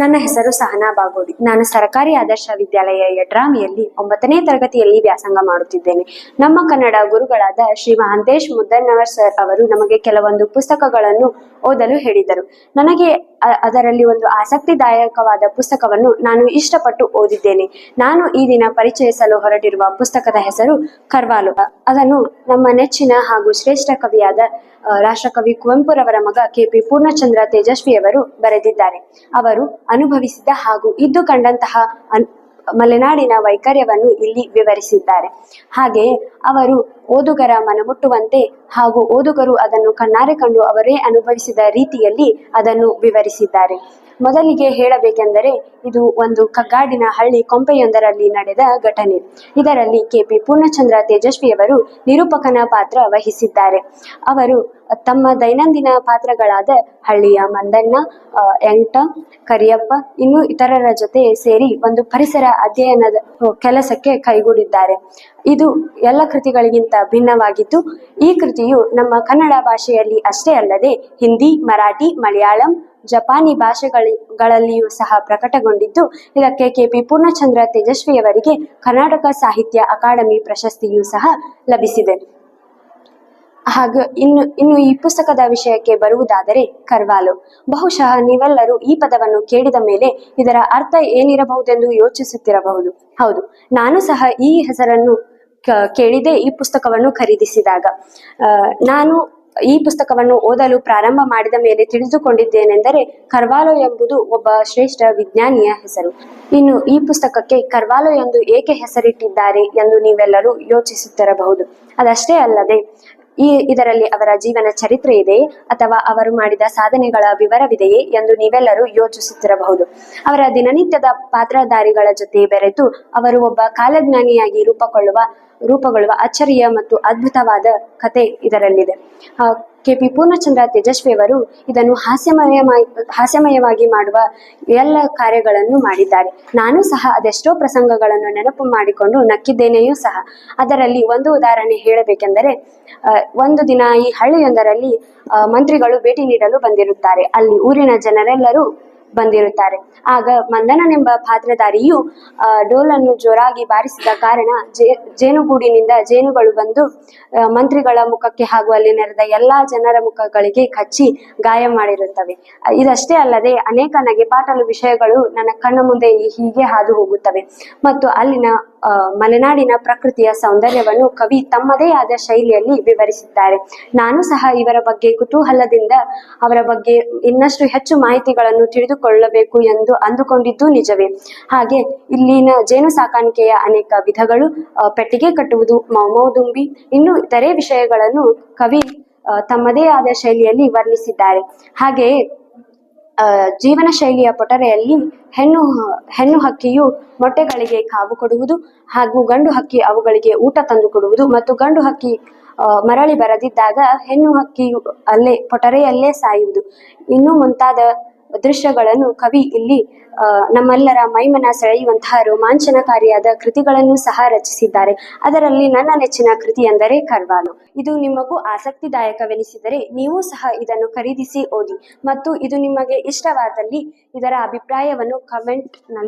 ನನ್ನ ಹೆಸರು ಸಹನಾ ಬಾಗೋಡಿ. ನಾನು ಸರ್ಕಾರಿ ಆದರ್ಶ ವಿದ್ಯಾಲಯ ಯಡ್ರಾಮಿಯಲ್ಲಿ ಒಂಬತ್ತನೇ ತರಗತಿಯಲ್ಲಿ ವ್ಯಾಸಂಗ ಮಾಡುತ್ತಿದ್ದೇನೆ. ನಮ್ಮ ಕನ್ನಡ ಗುರುಗಳಾದ ಶ್ರೀ ಮಹಾಂತೇಶ್ ಮುದ್ದಣ್ಣವರ್ ಸರ್ ಅವರು ನಮಗೆ ಕೆಲವೊಂದು ಪುಸ್ತಕಗಳನ್ನು ಓದಲು ಹೇಳಿದರು. ನನಗೆ ಅದರಲ್ಲಿ ಒಂದು ಆಸಕ್ತಿದಾಯಕವಾದ ಪುಸ್ತಕವನ್ನು ನಾನು ಇಷ್ಟಪಟ್ಟು ಓದಿದ್ದೇನೆ. ನಾನು ಈ ದಿನ ಪರಿಚಯಿಸಲು ಹೊರಟಿರುವ ಪುಸ್ತಕದ ಹೆಸರು ಕರ್ವಾಲು. ಅದನ್ನು ನಮ್ಮ ನೆಚ್ಚಿನ ಹಾಗೂ ಶ್ರೇಷ್ಠ ಕವಿಯಾದ ರಾಷ್ಟ್ರಕವಿ ಕುವೆಂಪುರವರ ಮಗ ಕೆಪಿ ಪೂರ್ಣಚಂದ್ರ ತೇಜಸ್ವಿಯವರು ಬರೆದಿದ್ದಾರೆ. ಅವರು ಅನುಭವಿಸಿದ ಹಾಗೂ ಇದ್ದು ಕಂಡಂತಹ ಮಲೆನಾಡಿನ ವೈಕರ್ಯವನ್ನು ಇಲ್ಲಿ ವಿವರಿಸಿದ್ದಾರೆ. ಹಾಗೆಯೇ ಅವರು ಓದುಗರ ಮನಮುಟ್ಟುವಂತೆ ಹಾಗೂ ಓದುಗರು ಅದನ್ನು ಕಣ್ಣಾರೆ ಕಂಡು ಅವರೇ ಅನುಭವಿಸಿದ ರೀತಿಯಲ್ಲಿ ಅದನ್ನು ವಿವರಿಸಿದ್ದಾರೆ. ಮೊದಲಿಗೆ ಹೇಳಬೇಕೆಂದರೆ, ಇದು ಒಂದು ಕಗ್ಗಾಡಿನ ಹಳ್ಳಿ ಕೊಂಪೆಯೊಂದರಲ್ಲಿ ನಡೆದ ಘಟನೆ. ಇದರಲ್ಲಿ ಕೆಪಿ ಪೂರ್ಣಚಂದ್ರ ತೇಜಸ್ವಿಯವರು ನಿರೂಪಕನ ಪಾತ್ರ ವಹಿಸಿದ್ದಾರೆ. ಅವರು ತಮ್ಮ ದೈನಂದಿನ ಪಾತ್ರಗಳಾದ ಹಳ್ಳಿಯ ಮಂದಣ್ಣ ಎಂಟ, ಕರಿಯಪ್ಪ ಇನ್ನು ಇತರರ ಜೊತೆ ಸೇರಿ ಒಂದು ಪರಿಸರ ಅಧ್ಯಯನದ ಕೆಲಸಕ್ಕೆ ಕೈಗೂಡಿದ್ದಾರೆ. ಇದು ಎಲ್ಲ ಕೃತಿಗಳಿಗಿಂತ ಭಿನ್ನವಾಗಿದ್ದು, ಈ ಕೃತಿಯು ನಮ್ಮ ಕನ್ನಡ ಭಾಷೆಯಲ್ಲಿ ಅಷ್ಟೇ ಅಲ್ಲದೆ ಹಿಂದಿ, ಮರಾಠಿ, ಮಲಯಾಳಂ, ಜಪಾನಿ ಭಾಷೆಗಳಲ್ಲಿಯೂ ಸಹ ಪ್ರಕಟಗೊಂಡಿದ್ದು, ಇದಕ್ಕೆ ಕೆಪಿ ಪೂರ್ಣಚಂದ್ರ ತೇಜಸ್ವಿಯವರಿಗೆ ಕರ್ನಾಟಕ ಸಾಹಿತ್ಯ ಅಕಾಡೆಮಿ ಪ್ರಶಸ್ತಿಯೂ ಸಹ ಲಭಿಸಿದೆ. ಹಾಗೂ ಇನ್ನು ಇನ್ನು ಈ ಪುಸ್ತಕದ ವಿಷಯಕ್ಕೆ ಬರುವುದಾದರೆ ಕರ್ವಾಲು. ಬಹುಶಃ ನೀವೆಲ್ಲರೂ ಈ ಪದವನ್ನು ಕೇಳಿದ ಮೇಲೆ ಇದರ ಅರ್ಥ ಏನಿರಬಹುದೆಂದು ಯೋಚಿಸುತ್ತಿರಬಹುದು. ಹೌದು, ನಾನು ಸಹ ಈ ಹೆಸರನ್ನು ಕೇಳಿದೆ ಈ ಪುಸ್ತಕವನ್ನು ಖರೀದಿಸಿದಾಗ. ನಾನು ಈ ಪುಸ್ತಕವನ್ನು ಓದಲು ಪ್ರಾರಂಭ ಮಾಡಿದ ಮೇಲೆ ತಿಳಿದುಕೊಂಡಿದ್ದೇನೆಂದರೆ ಕರ್ವಾಲೋ ಎಂಬುದು ಒಬ್ಬ ಶ್ರೇಷ್ಠ ವಿಜ್ಞಾನಿಯ ಹೆಸರು. ಇನ್ನು ಈ ಪುಸ್ತಕಕ್ಕೆ ಕರ್ವಾಲೋ ಎಂದು ಏಕೆ ಹೆಸರಿಟ್ಟಿದ್ದಾರೆ ಎಂದು ನೀವೆಲ್ಲರೂ ಯೋಚಿಸುತ್ತಿರಬಹುದು. ಅದಷ್ಟೇ ಅಲ್ಲದೆ ಈ ಇದರಲ್ಲಿ ಅವರ ಜೀವನ ಚರಿತ್ರೆ ಇದೆ ಅಥವಾ ಅವರು ಮಾಡಿದ ಸಾಧನೆಗಳ ವಿವರವಿದೆಯೇ ಎಂದು ನೀವೆಲ್ಲರೂ ಯೋಚಿಸುತ್ತಿರಬಹುದು. ಅವರ ದಿನನಿತ್ಯದ ಪಾತ್ರಧಾರಿಗಳ ಜೊತೆ ಬೆರೆತು ಅವರು ಒಬ್ಬ ಕಾಲಜ್ಞಾನಿಯಾಗಿ ರೂಪಕೊಳ್ಳುವ, ರೂಪುಗೊಳ್ಳುವ ಅಚ್ಚರಿಯ ಮತ್ತು ಅದ್ಭುತವಾದ ಕತೆ ಇದರಲ್ಲಿದೆ. ಕೆ ಪಿ ಪೂರ್ಣಚಂದ್ರ ತೇಜಸ್ವಿಯವರು ಇದನ್ನು ಹಾಸ್ಯಮಯ ಹಾಸ್ಯಮಯವಾಗಿ ಮಾಡುವ ಎಲ್ಲ ಕಾರ್ಯಗಳನ್ನು ಮಾಡಿದ್ದಾರೆ. ನಾನು ಸಹ ಅದೆಷ್ಟೋ ಪ್ರಸಂಗಗಳನ್ನು ನೆನಪು ಮಾಡಿಕೊಂಡು ನಕ್ಕಿದ್ದೇನೆಯೂ ಸಹ. ಅದರಲ್ಲಿ ಒಂದು ಉದಾಹರಣೆ ಹೇಳಬೇಕೆಂದರೆ ಒಂದು ದಿನ ಈ ಹಳ್ಳಿಯೊಂದರಲ್ಲಿ ಮಂತ್ರಿಗಳು ಭೇಟಿ ನೀಡಲು ಬಂದಿರುತ್ತಾರೆ. ಅಲ್ಲಿ ಊರಿನ ಜನರೆಲ್ಲರೂ ಬಂದಿರುತ್ತಾರೆ. ಆಗ ಮಂದನನೆಂಬ ಪಾತ್ರಧಾರಿಯು ಡೋಲನ್ನು ಜೋರಾಗಿ ಬಾರಿಸಿದ ಕಾರಣ ಜೇ, ಜೇನುಗೂಡಿನಿಂದ ಜೇನುಗಳು ಬಂದು ಮಂತ್ರಿಗಳ ಮುಖಕ್ಕೆ ಹಾಗೂ ಅಲ್ಲಿ ನೆರೆದ ಎಲ್ಲಾ ಜನರ ಮುಖಗಳಿಗೆ ಕಚ್ಚಿ ಗಾಯ ಮಾಡಿರುತ್ತವೆ. ಇದಷ್ಟೇ ಅಲ್ಲದೆ ಅನೇಕ ನಗೆಪಾಟಲು ವಿಷಯಗಳು ನನ್ನ ಕಣ್ಣ ಮುಂದೆ ಹೀಗೆ ಹಾದು ಹೋಗುತ್ತವೆ. ಮತ್ತು ಅಲ್ಲಿನ ಮಲೆನಾಡಿನ ಪ್ರಕೃತಿಯ ಸೌಂದರ್ಯವನ್ನು ಕವಿ ತಮ್ಮದೇ ಆದ ಶೈಲಿಯಲ್ಲಿ ವಿವರಿಸಿದ್ದಾರೆ. ನಾನು ಸಹ ಇವರ ಬಗ್ಗೆ ಕುತೂಹಲದಿಂದ ಅವರ ಬಗ್ಗೆ ಇನ್ನಷ್ಟು ಹೆಚ್ಚು ಮಾಹಿತಿಗಳನ್ನು ತಿಳಿದುಕೊಳ್ಳಬೇಕು ಎಂದು ಅಂದುಕೊಂಡಿದ್ದು ನಿಜವೇ. ಹಾಗೆ ಇಲ್ಲಿನ ಜೇನು ಸಾಕಾಣಿಕೆಯ ಅನೇಕ ವಿಧಗಳು ಪೆಟ್ಟಿಗೆ ಕಟ್ಟುವುದು, ಮೌಮೌದುಂಬಿ, ಇನ್ನು ಇತರೆ ವಿಷಯಗಳನ್ನು ಕವಿ ತಮ್ಮದೇ ಆದ ಶೈಲಿಯಲ್ಲಿ ವರ್ಣಿಸಿದ್ದಾರೆ. ಹಾಗೆಯೇ ಜೀವನ ಶೈಲಿಯ ಪೊಟರೆಯಲ್ಲಿ ಹೆಣ್ಣು ಹೆಣ್ಣು ಹಕ್ಕಿಯು ಮೊಟ್ಟೆಗಳಿಗೆ ಕಾವು ಕೊಡುವುದು ಹಾಗೂ ಗಂಡು ಹಕ್ಕಿ ಅವುಗಳಿಗೆ ಊಟ ತಂದು ಕೊಡುವುದು ಮತ್ತು ಗಂಡು ಹಕ್ಕಿ ಮರಳಿ ಬರದಿದ್ದಾಗ ಹೆಣ್ಣು ಹಕ್ಕಿಯು ಅಲ್ಲೇ, ಪೊಟರೆಯಲ್ಲೇ ಸಾಯುವುದು. ಇನ್ನೂ ಮುಂತಾದ ದೃಶ್ಯಗಳನ್ನು ಕವಿ ಇಲ್ಲಿ ನಮ್ಮೆಲ್ಲರ ಮೈಮನ ಸೆಳೆಯುವಂತಹ ರೋಮಾಂಚನಕಾರಿಯಾದ ಕೃತಿಗಳನ್ನು ಸಹ ರಚಿಸಿದ್ದಾರೆ. ಅದರಲ್ಲಿ ನನ್ನ ನೆಚ್ಚಿನ ಕೃತಿ ಎಂದರೆ ಕರ್ವಾಲು. ಇದು ನಿಮಗೂ ಆಸಕ್ತಿದಾಯಕವೆನಿಸಿದರೆ ನೀವು ಸಹ ಇದನ್ನು ಖರೀದಿಸಿ ಓದಿ. ಮತ್ತು ಇದು ನಿಮಗೆ ಇಷ್ಟವಾದಲ್ಲಿ ಇದರ ಅಭಿಪ್ರಾಯವನ್ನು ಕಮೆಂಟ್ನಲ್ಲಿ